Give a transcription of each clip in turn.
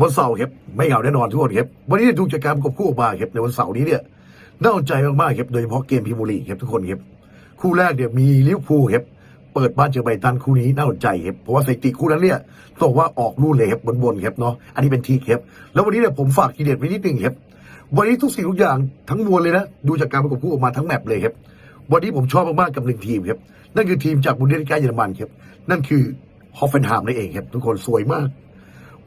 วันเสาร์ครับไม่เหงาแน่นอนทุกคนครับวันนี้ดูจากการประกบคู่ออกมาครับในวันเสาร์นี้เนี่ยน่าสนใจมากๆครับโดยเฉพาะเกมพรีเมียร์ลีครับทุกคนครับคู่แรกเนี่ยมีลิเวอร์พูลครับเปิดบ้านเจอไบตันคู่นี้น่าสนใจครับเพราะว่าสถิติคู่นั้นเนี่ยต้องว่าออกนู่นเลยครับบนๆครับเนาะอันนี้เป็นทีครับแล้ววันนี้เนี่ยผมฝากทีเด็ดไว้นิดนึงครับวันนี้ทุกสิ่งทุกอย่างทั้งมวลเลยนะดูจากการประกบคู่ออกมาทั้งแมปเลยครับวันนี้ผมชอบมากๆกับหนึ่งทีมครับนั่นคือทีมจากบุนเดสลิก้าเยอรมันครับนั่นคือฮอฟเฟนฮามนั่นเองครับทุกคนสวยมาก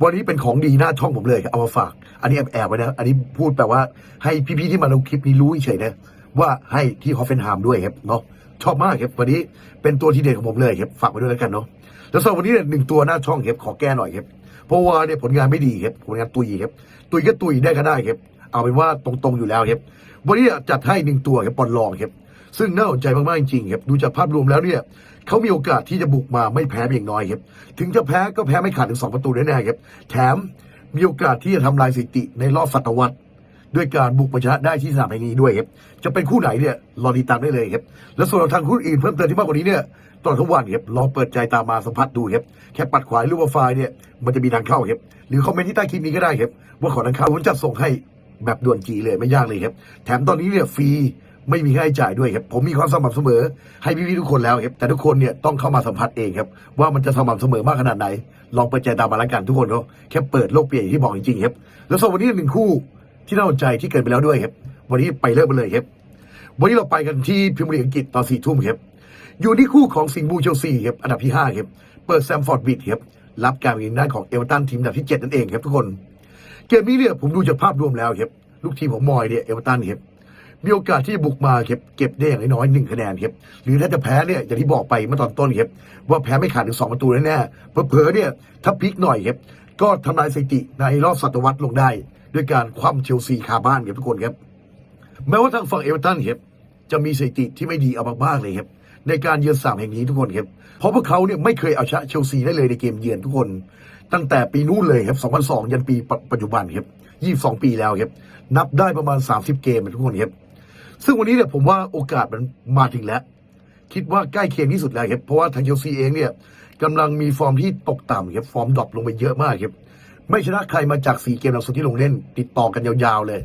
วันนี้เป็นของดีหน้าช่องผมเลยครับเอามาฝาก อันนี้แอบๆไว้นะ อันนี้พูดแปลว่าให้พี่ๆที่มาลงคลิปนี้รู้เฉยนะว่าให้ที่ฮอฟเฟนฮามด้วยครับเนาะชอบมากครับวันนี้เป็นตัวที่เด่นของผมเลยครับฝากไว้ด้วยแล้วกันเนาะแล้วสำหรับวันนี้เนี่ยหนึ่งตัวหน้าช่องครับขอแก้หน่อยครับเพราะว่าเนี่ยผลงานไม่ดีครับผลงานตุยครับตุยก็ตุยได้ก็ได้ครับเอาเป็นว่าตรงๆอยู่แล้วครับวันนี้จัดให้หนึ่งตัวครับปอนลองครับ ซึ่งน่าสนใจมากๆจริงๆครับดูจากภาพรวมแล้วเนี่ยเขามีโอกาสที่จะบุกมาไม่แพ้เพียงน้อยครับถึงจะแพ้ก็แพ้ไม่ขาดถึงสองประตูแน่ๆครับแถมมีโอกาสที่จะทำลายสถิติในรอบศตวรรษด้วยการบุกมาชนะได้ที่สนามแห่งนี้ด้วยครับ จะเป็นคู่ไหนเนี่ยรอติดตามได้เลยครับ และส่วนทางคู่อื่นเพิ่มเติมที่มากกว่านี้เนี่ยตอดทั้งวันครับลองเปิดใจตามมาสัมผัสดูครับ แค่ปัดขวายรูปโปรไฟล์เนี่ยมันจะมีทางเข้าครับ หรือคอมเมนต์ที่ใต้คลิปนี้ก็ได้ครับ ว่าขอทางเข้าผมจะส่งให้แบบด่วนจีเลยไม่ยากเลยครับ แถมตอนนี้เนี่ยฟรี ไม่มีค่าใช้จ่ายด้วยครับผมมีความสม่ำเสมอ ให้พี่ๆทุกคนแล้วครับแต่ทุกคนเนี่ยต้องเข้ามาสัมผัสเองครับว่ามันจะสม่ำเสมอมากขนาดไหน ลองเปิดใจตามมาแล้วกันทุกคนก็แค่เปิดโลกเปลี่ยนที่บอกจริงๆครับแล้วสวันนี้หนึ่งคู่ที่น่าสนใจที่เกิดไปแล้วด้วยครับวันนี้ไปเริ่มกันเลยครับวันนี้เราไปกันที่พรีเมียร์ลีอังกฤษตอนสี่ทุ่มครับอยู่ที่คู่ของสิงห์บูเชลซีครับอันดับที่ห้าครับเปิดแซมฟอร์ดบิดครับรับการยิงด้านของเอเวอร์ตันทีมอันดับที่เจ็ดนั่นเองครับทุกคน เกมนี้เนี่ยผมดูจากภาพรวมแล้วครับลูกทีมของมอยเนี่ยเอเวอร์ตันครับ มีโอกาสที่จะบุกมาครับเก็บได้อย่างน้อยหนึ่งคะแนนครับหรือถ้าจะแพ้เนี่ยอย่างที่บอกไปเมื่อตอนต้นครับว่าแพ้ไม่ขาดถึงสองประตูแน่ๆเผลอๆเนี่ยถ้าพลิกหน่อยครับก็ทำลายสถิติในรอบศตวรรษลงได้ ด้วยการคว่ำเชลซีคาบ้านครับทุกคนครับแม้ว่าทางฝั่งเอเวอร์ตันครับจะมีสถิติที่ไม่ดีเอามากๆเลยครับในการเยือนสามแห่งนี้ทุกคนครับ เพราะพวกเขาเนี่ยไม่เคยเอาชนะเชลซีได้เลยในเกมเยือนทุกคน ตั้งแต่ปีนู้นเลยครับ 2002 ยันปีปัจจุบันครับ 22 ปีแล้วครับ นับได้ประมาณ 30 เกมทุกคนครับ ซึ่งวันนี้เนี่ยผมว่าโอกาสมันมาถึงแล้ว คิดว่าใกล้เคียงที่สุดแล้วครับเพราะว่าทางเชลซีเองเนี่ยกำลังมีฟอร์มที่ตกต่ำครับฟอร์มดรอปลงไปเยอะมากครับไม่ชนะใครมาจาก 4 เกมหลังสุดที่ลงเล่น ติดต่อกันยาวๆเลย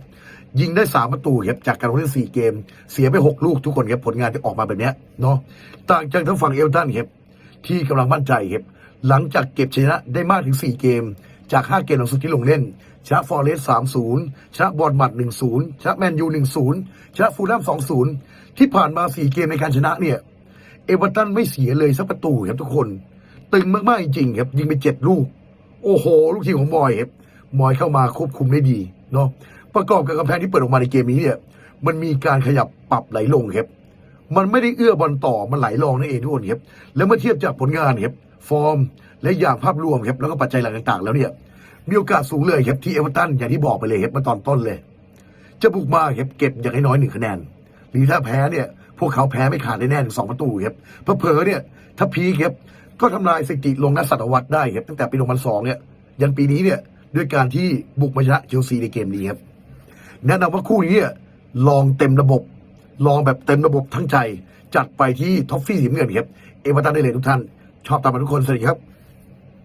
ยิงได้ 3 ประตูครับจากการลงเล่น 4 เกม เสียไป 6 ลูกทุกคนครับผลงานจะออกมาแบบนี้เนาะต่างจากทางฝั่งเอลตันครับที่กำลังมั่นใจครับหลังจากเก็บชนะได้มากถึง 4 เกม จาก 5 เกมหลังสุดที่ลงเล่น ชนะฟอร์เรส3-0ชนะบอลมัด1-0ชนะแมนยู1-0ชนะฟูลแลม2-0ที่ผ่านมา4เกมในการชนะเนี่ย เอเวอร์ตันไม่เสียเลยสักประตูครับทุกคน ตึงมากๆจริงครับ ยิงไปเจ็ดลูก โอ้โห ลูกทีมของมอยครับมอยเข้ามาควบคุมได้ดีเนาะประกอบกับกำแพงที่เปิดออกมาในเกมนี้เนี่ย มันมีการขยับปรับไหลลงครับมันไม่ได้เอื้อบอลต่อมันไหลลงนั่นเองทุกคนครับแล้วเมื่อเทียบจากผลงานครับฟอร์มและอย่างภาพรวมครับแล้วก็ปัจจัยหลักต่าง ๆ แล้วเนี่ย มีโอกาสสูงเลยครับที่เอเวอร์ตันอย่างที่บอกไปเลยครับมื่อตอนต้นเลย จะบุกมาครับเก็บอย่างน้อยหนึ่งคะแนนหรือถ้าแพ้เนี่ย พวกเขาแพ้ไม่ขาดแน่ถึงสองประตูครับเผลอเนี่ย ถ้าพีครับก็ทำลายสถิติลงนัดศตวรรษได้ครับตั้งแต่ปี 2002 เนี่ย ยันปีนี้เนี่ยด้วยการที่บุกมาชนะเชลซีในเกมนี้ครับแนะนำว่าคู่นี้ลองเต็มระบบ ลองแบบเต็มระบบทั้งใจ จัดไปที่ท็อฟฟี่สีเงินครับ เอเวอร์ตันได้เลยทุกท่าน ชอบตามมาทุกคนสวัสดีครับ